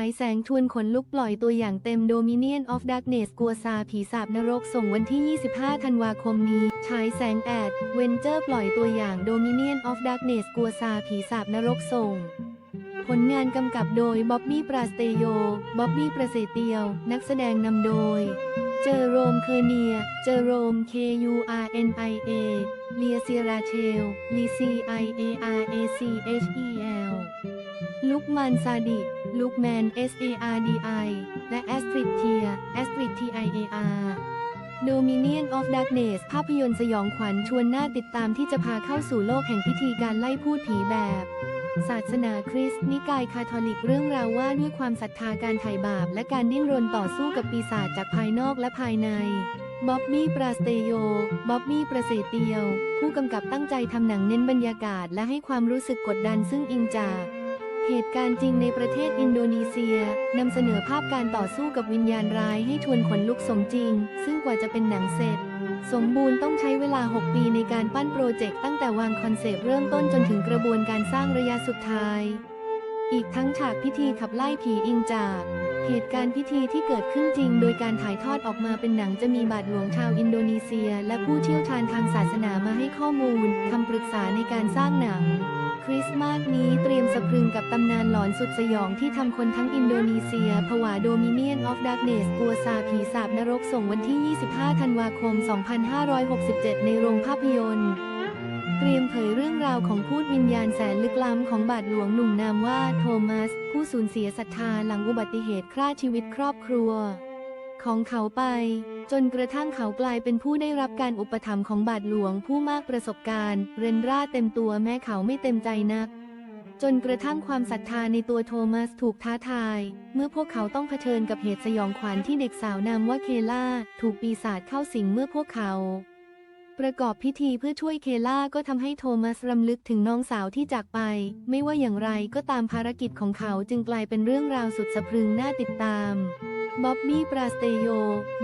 ายแสงชวนขนลุกปล่อยตัวอย่างเต็ม Dominion of Darkness กัวซาผีสาบนรกส่งวันที่ 25 ธันวาคมนี้ ฉายแสงแอดเวนเจอร์ปล่อยตัวอย่าง Dominion of Darkness กัวซาผีสาบนรกส่ง ผลงานกำกับโดยบ๊อบบี้ปราสเตโย บ๊อบบี้ประเสเตียว นักแสดงนำโดย เจอโรมเคอร์เนีย เจอโรม K U R N I A เลียเซียราเชลลีซี I A R A C H E L ลุกมันซาดิ ลุกแมน S A R D I และแอสตริดเทียแอสตริด T I A R Dominion of Darkness ภาพยนตร์สยองขวัญชวนน่าติดตามที่จะพาเข้าสู่โลกแห่งพิธีการไล่พูดผีแบบ ศาสนาคริสต์นิกายคาทอลิกเรื่องราวว่าด้วยความศรัทธาการไถ่บาป และการดิ้นรนต่อสู้กับปีศาจจากภายนอกและภายในบ๊อบบี้ปราสเตโย บ๊อบบี้ประเสริเตียว ผู้กำกับตั้งใจทำหนังเน้นบรรยากาศและให้ความรู้สึกกดดันซึ่งอิงจาก เหตุการณ์จริงในประเทศอินโดนีเซียนำเสนอภาพการต่อสู้กับวิญญาณร้ายให้ทวนขนลุกสมจริง ซึ่งกว่าจะเป็นหนังเสร็จ สมบูรณ์ต้องใช้เวลา 6 ปีในการปั้นโปรเจกต์ตั้งแต่วางคอนเซปต์เริ่มต้นจนถึงกระบวนการสร้างระยะสุดท้าย อีกทั้งฉากพิธีขับไล่ผีอิงจากเหตุการณ์พิธีที่เกิดขึ้นจริง โดยการถ่ายทอดออกมาเป็นหนังจะมีบาทหลวงชาวอินโดนีเซีย และผู้เชี่ยวชาญทางศาสนามาให้ข้อมูลคำปรึกษาในการสร้างหนัง คริสต์มาสนี้เตรียมสะพรึงกับตำนานหลอนสุดสยองที่ทำคนทั้งอินโดนีเซีย ผวาโดมิเนียนออฟดักเนสกัวซาผีสาบนรกส่งวันที่ 25 ธันวาคม 2567 ในโรงภาพยนตร์ เตรียมเผยเรื่องราวของพูดวิญญาณแสนลึกล้ำของบาทหลวงหนุ่มนามว่าโทมัส ผู้สูญเสียศรัทธาหลังอุบัติเหตุฆ่าชีวิตครอบครัว ของเขาไป จนกระทั่งเขากลายเป็นผู้ได้รับการอุปถัมภ์ของบาทหลวงผู้มากประสบการณ์ เรนร่าเต็มตัวแม้เขาไม่เต็มใจนัก จนกระทั่งความศรัทธาในตัวโทมัสถูกท้าทาย เมื่อพวกเขาต้องเผชิญกับเหตุสยองขวัญที่เด็กสาวนามว่าเคล่า ถูกปีศาจเข้าสิงเมื่อพวกเขาประกอบพิธีเพื่อช่วยเคล่าก็ทำให้โทมัสรำลึกถึงน้องสาวที่จากไป ไม่ว่าอย่างไรก็ตามภารกิจของเขาจึงกลายเป็นเรื่องราวสุดสะพรึงน่าติดตาม บ๊อบบี้ ปราสเตโย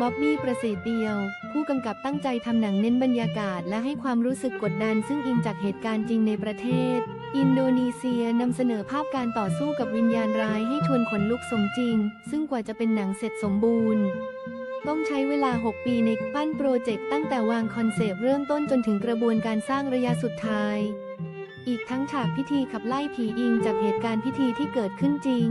บ๊อบบี้ ประเสริฐเดียว ผู้กำกับตั้งใจทำหนังเน้นบรรยากาศและให้ความรู้สึกกดดัน ซึ่งอิงจากเหตุการณ์จริงในประเทศ อินโดนีเซียนำเสนอภาพการต่อสู้กับวิญญาณร้ายให้ชวนขนลุกสมจริง ซึ่งกว่าจะเป็นหนังเสร็จสมบูรณ์ ต้องใช้เวลา 6 ปีในปั้นโปรเจกต์ตั้งแต่วางคอนเซปต์เริ่มต้นจนถึงกระบวนการสร้างระยะสุดท้าย อีกทั้งฉากพิธีขับไล่ผีอิงจากเหตุการณ์พิธีที่เกิดขึ้นจริง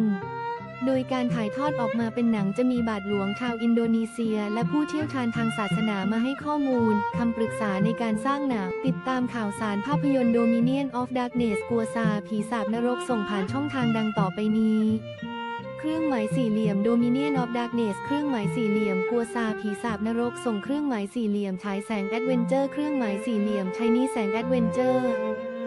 โดยการถ่ายทอดออกมาเป็นหนังจะมีบาทหลวงชาวอินโดนีเซีย และผู้เชี่ยวชาญทางศาสนามาให้ข้อมูลคำปรึกษาในการสร้างหนัง ติดตามข่าวสารภาพยนตร์ Dominion of Darkness กัวซา ผีสาบนรกส่งผ่านช่องทางดังต่อไปนี้เครื่องหมายสี่เหลี่ยม Dominion of Darkness เครื่องหมายสี่เหลี่ยมกัวซาผีสาบนรก ส่งเครื่องหมายสี่เหลี่ยมฉายแสงแอดเวนเจอร์ เครื่องหมายสี่เหลี่ยมใช้นี้แสงแอดเวนเจอร์